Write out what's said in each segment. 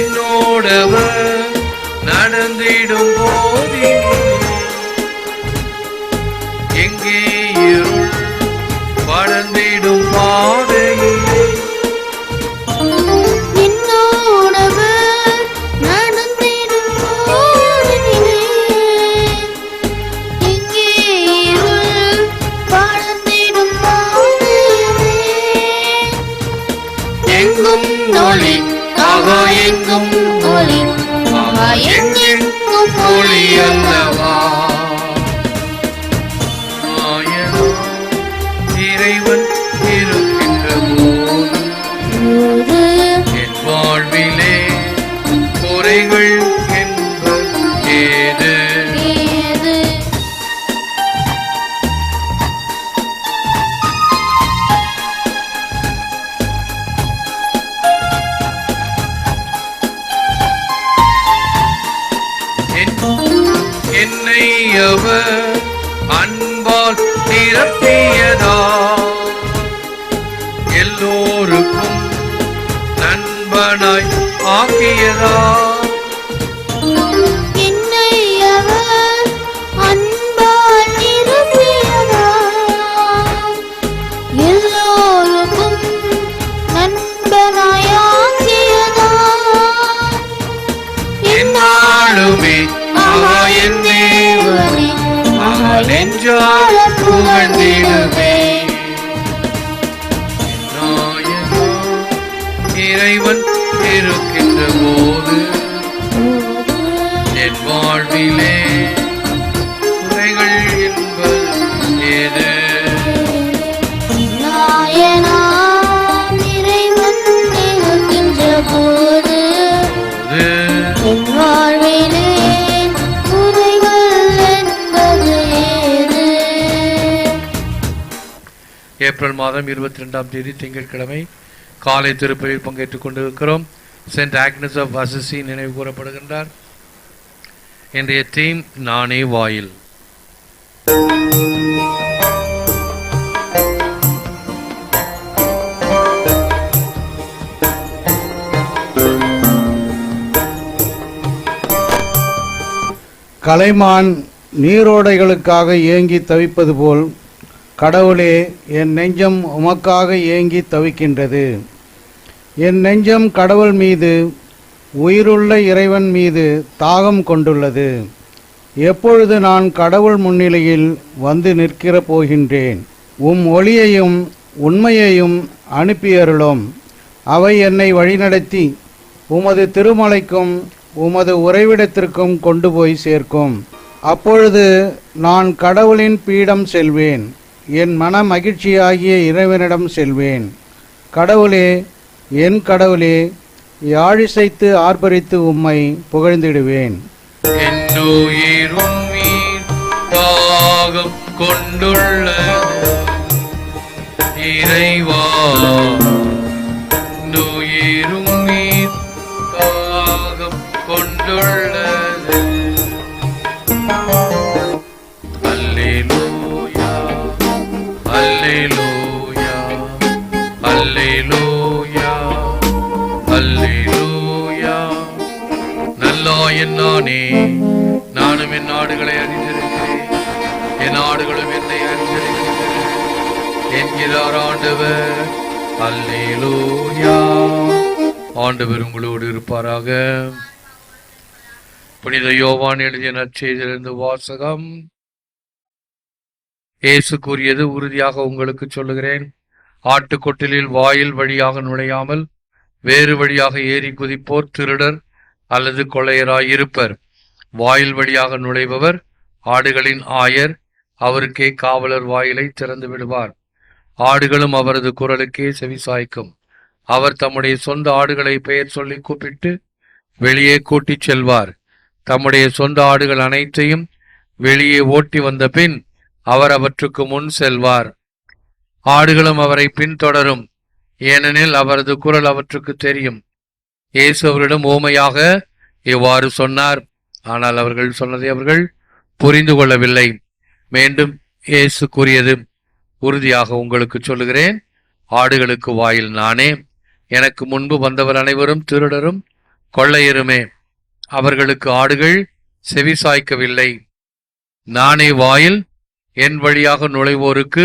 என்னோடவர் நடந்திடும் போதிலே எங்கே இருள் படர்ந்திடும் பாதையிலே நிரப்பியதா? எல்லோருக்கும் நண்பனாய் ஆக்கியதா? என்னை அவர் நெஞ்சால புகழ்ந்திடுவே இறைவன் இருக்கின்ற போது என் வாழ்விலே ஏப்ரல் மாதம் இருபத்தி ரெண்டாம் தேதி திங்கட்கிழமை காலை திருப்பலியில் பங்கேற்றுக் கொண்டிருக்கிறோம். சென்ட் ஆக்னஸ் ஆஃப் அசசி நினைவு கூறப்படுகின்றார். இன்றைய தீம் நானே வாயில். கலைமான் நீரோடைகளுக்காக ஏங்கி தவிப்பது போல் கடவுளே என் நெஞ்சம் உமக்காக ஏங்கி தவிக்கின்றது. என் நெஞ்சம் கடவுள் மீது உயிருள்ள இறைவன் மீது தாகம் கொண்டுள்ளது. எப்பொழுது நான் கடவுள் முன்னிலையில் வந்து நிற்கிற போகின்றேன் உம் ஒளியையும் உண்மையையும் அனுப்பியருளும். அவை என்னை வழிநடத்தி உமது திருமலைக்கும் உமது உறைவிடத்திற்கும் கொண்டு போய் சேர்க்கும். அப்பொழுது நான் கடவுளின் பீடம் செல்வேன். என் மன மகிழ்ச்சியாகிய இறைவனிடம் செல்வேன். கடவுளே என் கடவுளே யாழிசைத்து ஆர்ப்பரித்து உம்மை புகழ்ந்திடுவேன். கொண்டுள்ள இறைவா நுயிரும் நீர் கொண்டுள்ள அல்லேலூயா அல்லேலூயா நல்லாயன் நானே நானும் என் நாடுகளை அறிந்திருக்கிறேன் என் நாடுகளும் என்னை அறிந்திருக்கிறேன் என்கிறார் ஆண்டவர். அல்லேலூயா ஆண்டவர் உங்களோடு இருப்பாராக. புனித யோவான் எழுதிய நற்செய்திலிருந்து வாசகம். இயேசு கூறியது உறுதியாக உங்களுக்கு சொல்லுகிறேன். ஆட்டுக்கொட்டிலில் வாயில் வழியாக நுழையாமல் வேறு வழியாக ஏறி குதிப்போர் திருடர் அல்லது கொள்ளையராயிருப்பர் வாயில் வழியாக நுழைபவர் ஆடுகளின் ஆயர் அவருக்கே காவலர் வாயிலை திறந்து விடுவார். ஆடுகளும் அவரது குரலுக்கே செவிசாய்க்கும் அவர் தம்முடைய சொந்த ஆடுகளை பெயர் சொல்லி கூப்பிட்டு வெளியே கூட்டிச் செல்வார். தம்முடைய சொந்த ஆடுகள் அனைத்தையும் வெளியே ஓட்டி வந்த பின் அவர் அவற்றுக்கு முன் செல்வார். ஆடுகளும் அவரை பின்தொடரும். ஏனெனில் அவரது குரல் அவற்றுக்கு தெரியும். இயேசு அவரிடம் ஓமையாக இவ்வாறு சொன்னார். ஆனால் அவர்கள் சொன்னதை அவர்கள் புரிந்து கொள்ளவில்லை. மீண்டும் இயேசு கூறியது உறுதியாக உங்களுக்கு சொல்லுகிறேன் ஆடுகளுக்கு வாயில் நானே எனக்கு முன்பு வந்தவர் அனைவரும் திருடரும் கொள்ளையருமே. அவர்களுக்கு ஆடுகள் செவிசாய்க்கவில்லை. நானே வாயில் என் வழியாக நுழைவோருக்கு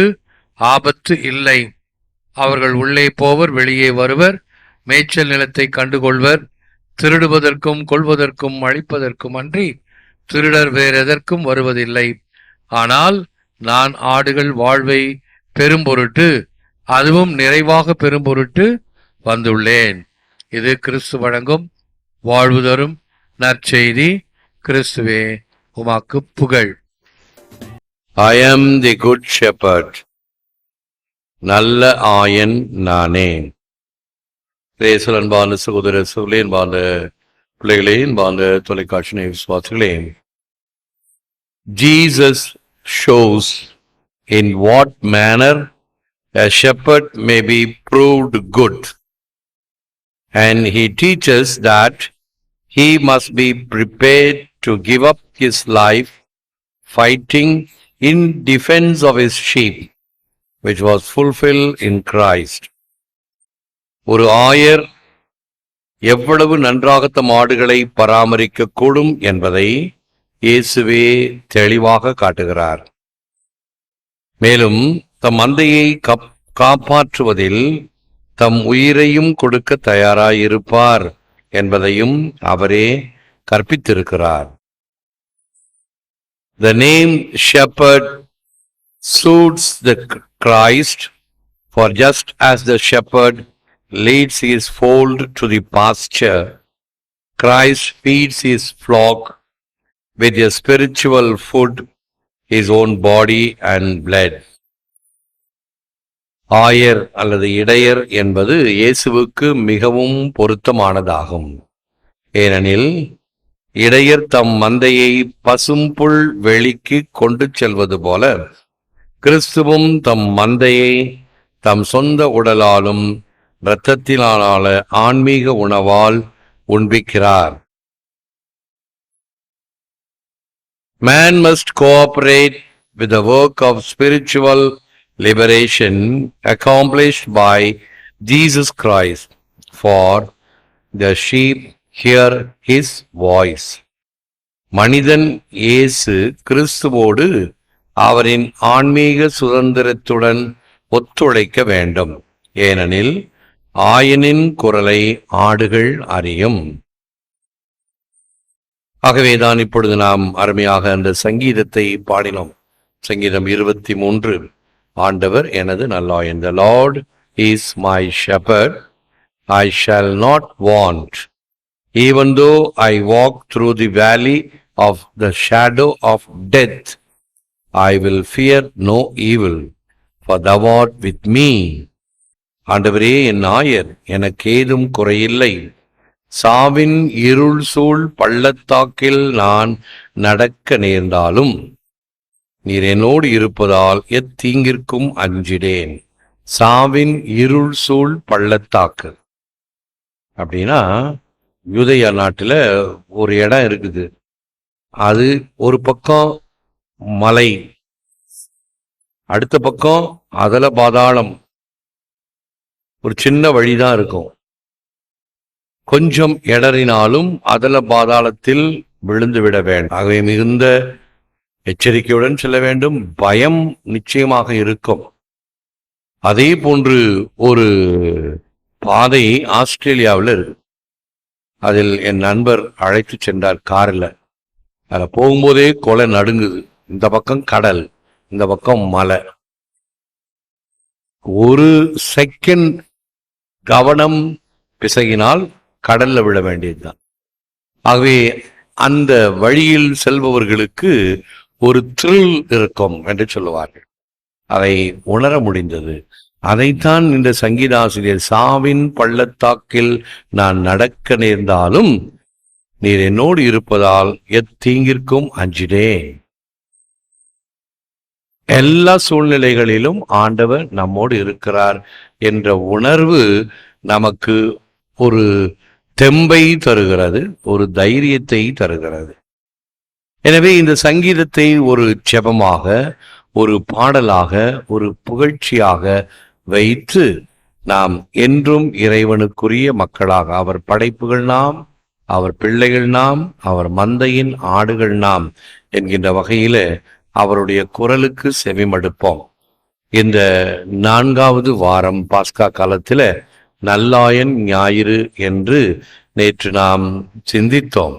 ஆபத்து இல்லை. அவர்கள் உள்ளே போவர் வெளியே வருவர் மேய்ச்சல் நிலத்தை கண்டுகொள்வர் திருடுவதற்கும் கொள்வதற்கும் அழிப்பதற்கும் அன்றி திருடர் வேறெதற்கும் வருவதில்லை. ஆனால் நான் ஆடுகள் வாழ்வை பெரும்பொருட்டு அதுவும் நிறைவாக பெரும்பொருட்டு வந்துள்ளேன். இது கிறிஸ்து வழங்கும் வாழ்வு தரும் நற்செய்தி கிறிஸ்துவே உமாக்கு புகழ். I am the good shepherd நல்ல ஆயன் நானே ரேசல் அன்பான சகோதர சகோதரே அன்பான பிள்ளைகளே அன்பான தொலைக்காட்சி நேய விசுவாசிகளே Jesus shows in what manner a shepherd may be proved good. And he teaches that he must be prepared to give up his life fighting in defense of his sheep, Which was fulfil in Christ ஒரு ஆயர் எவ்வளவு நன்றாக தம் ஆடுகளை பராமரிக்க கூடும் என்பதை இயேசுவே தெளிவாக காட்டுகிறார். மேலும் தம் மந்தையை கப்- காப்பாற்றுவதில் தம் உயிரையும் கொடுக்க தயாராயிருப்பார் என்பதையும் அவரே கற்பித்திருக்கிறார். The name shepherd suits the Christ, for just as the shepherd leads his fold to the pasture, Christ feeds his flock with a spiritual food, his own body and blood. ஆயர் அல்லது இடையர் என்பது இயேசுவுக்கு மிகவும் பொருத்தமானதாகும் ஏனெனில் இடையர் தம் மந்தையை பசும்புல் வெளிக்கு கொண்டு செல்வது போல கிறிஸ்துவும் தம் மந்தையை தம் சொந்த உடலாலும் இரத்தத்தினாலான ஆன்மீக உணவால் உண்பிக்கிறார் Man must cooperate with the work of spiritual liberation accomplished by Jesus Christ, for the sheep hear his voice. மனிதன் இயேசு கிறிஸ்துவோடு அவரின் ஆன்மீக சுதந்திரத்துடன் ஒத்துழைக்க வேண்டும். ஏனெனில் ஆயனின் குரலை ஆடுகள் அறியும். ஆகவேதான் இப்பொழுது நாம் அருமையாக அந்த சங்கீதத்தை பாடினோம். சங்கீதம் இருபத்தி மூன்று ஆண்டவர் எனது நல்லாயன் the Lord is my shepherd I shall not want even though I walk through the valley of the shadow of death I will fear no evil for தவாட் with with me. ஆண்டவரே என் நாயர் எனக்கு ஏதும் குறையில்லை. சாவின் இருள் சூழ் பள்ளத்தாக்கில் நான் நடக்க நேர்ந்தாலும் நீர் என்னோடு இருப்பதால் எத்தீங்கிற்கும் அஞ்சிடேன் சாவின் இருள் சூழ் பள்ளத்தாக்கு. அப்படின்னா யூதயா நாட்டில் ஒரு இடம் இருக்குது. அது ஒரு பக்கம் மலை. அடுத்த பக்கம் அதல பாதாளம். ஒரு சின்ன வழிதான் இருக்கும். கொஞ்சம் இடறினாலும் அதல பாதாளத்தில் விழுந்து விட வேண்டும். ஆகவே மிகுந்த எச்சரிக்கையுடன் செல்ல வேண்டும். பயம் நிச்சயமாக இருக்கும். அதே போன்று ஒரு பாதை ஆஸ்திரேலியாவில் இருக்கு. அதில் என் நண்பர் அழைத்து சென்றார் காரில். அதில் போகும்போதே கொலை நடுங்குது. இந்த பக்கம் கடல் இந்த பக்கம் மலை. ஒரு செகண்ட் கவனம் பிசகினால் கடல்ல விழ வேண்டியதுதான். ஆகவே அந்த வழியில் செல்பவர்களுக்கு ஒரு த்ரில் இருக்கும் என்று சொல்லுவார்கள். அதை உணர முடிந்தது. அதைத்தான் இந்த சங்கீதாசிரியர் சாவின் பள்ளத்தாக்கில் நான் நடக்க நேர்ந்தாலும் நீர் என்னோடு இருப்பதால் எத்தீங்கிற்கும் அஞ்சினேன். எல்லா சூழ்நிலைகளிலும் ஆண்டவர் நம்மோடு இருக்கிறார் என்ற உணர்வு நமக்கு ஒரு தெம்பை தருகிறது ஒரு தைரியத்தை தருகிறது. எனவே இந்த சங்கீதத்தை ஒரு செபமாக ஒரு பாடலாக ஒரு புகழ்ச்சியாக வைத்து நாம் என்றும் இறைவனுக்குரிய மக்களாக அவர் படைப்புகள் நாம் அவர் பிள்ளைகள் நாம் அவர் மந்தையின் ஆடுகள் நாம் என்கின்ற வகையில அவருடைய குரலுக்கு செவிமடுப்போம். இந்த நான்காவது வாரம் பாஸ்கா காலத்தில் நல்லாயன் ஞாயிறு என்று நேற்று நாம் சிந்தித்தோம்.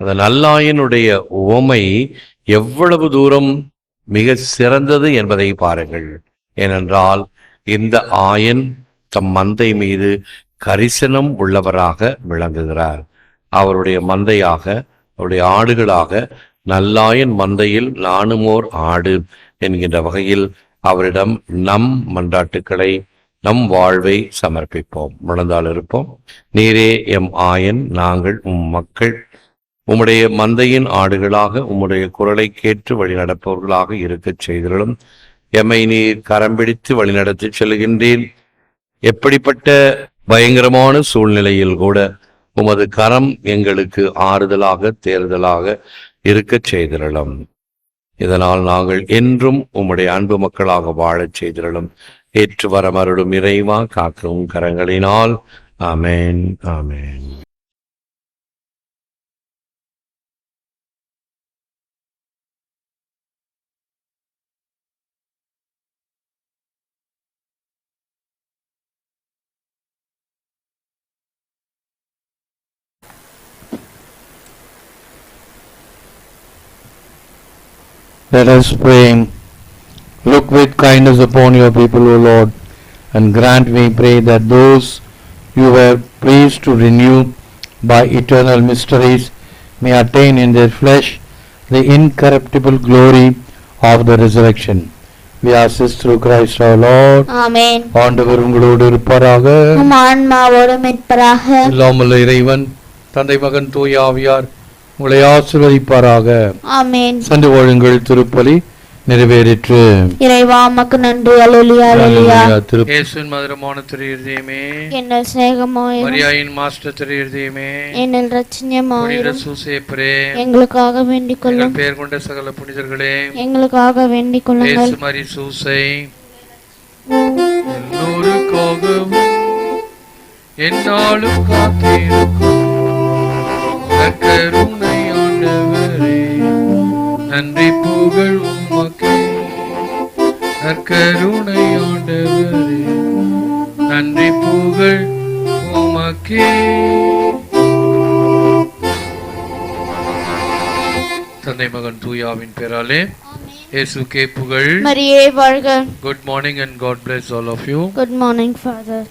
அந்த நல்லாயனுடைய உவமை எவ்வளவு தூரம் மிக சிறந்தது என்பதை பாருங்கள். ஏனென்றால் இந்த ஆயன் தம் மந்தை மீது கரிசனம் உள்ளவராக விளங்குகிறார். அவருடைய மந்தையாக அவருடைய ஆடுகளாக நல்லாயன் மந்தையில் நானுமோர் ஆடு என்கின்ற வகையில் அவரிடம் நம் மன்றாட்டுக்களை நம் வாழ்வை சமர்ப்பிப்போம். முழந்தால் இருப்போம். நீரே எம் ஆயன் நாங்கள் உம் மக்கள். உம்முடைய மந்தையின் ஆடுகளாக உம்முடைய குரலை கேட்டு வழிநடப்பவர்களாக இருக்கச் செய்தலும் எம்மை நீர் கரம் பிடித்து வழிநடத்திச் செல்கின்றேன் எப்படிப்பட்ட பயங்கரமான சூழ்நிலையில் கூட உமது கரம் எங்களுக்கு ஆறுதலாக தேர்தலாக இருக்கச் செய்திருளும் இதனால் நாங்கள் என்றும் உம்முடைய அன்பு மக்களாக வாழச் செய்திருளும் ஏற்று வரமருளும் இறைவா காக்கும் கரங்களினால். ஆமேன் ஆமேன். Let us pray. Look with kindness upon your people, O Lord, and grant, we pray, that those you were pleased to renew by eternal mysteries may attain in their flesh the incorruptible glory of the resurrection. We ask this through Christ our Lord. ஆமென் ஆண்டவர் உங்களோடு இருப்பாராக உம் ஆன்மாவோடு மீட்பராக இல்லாமல் இறைவன் தந்தை மகன் தூய ஆவியார் உங்களை ஆசிர்வதிப்பாராக. ஆமென். சென்று வாழுங்கள் திருப்பலி நிறைவேறிற்று. இறைவா உமக்கு நன்றி. அல்லேலூயா அல்லேலூயா. திரு இயேசுவின் மதுரமான திரு இருதயமே. என்னில் மரியாயின் மாஸ்டர் திரு இருதயமே. என்னில் புனித சூசேப்பரே. எங்களுக்காக வேண்டிக் கொள்ளும். பெயர் கொண்ட சகல புனிதர்களே. எங்களுக்காக வேண்டிக் கொள்ளுங்கள். இயேசு மரி சூசை. எல்லோருக்காகவும் என்னாலும் காத்திருக்கும். நற்கருணை ஆண்டவரே நன்றி புகழ் உமக்கே. நற்கருணை ஆண்டவரே நன்றி புகழ் உமக்கே தந்தை மகன் தூயாவின் பேராலே இயேசுக்கே புகழ். மரியே வாழ்க. Good morning and God bless all of you. Good morning father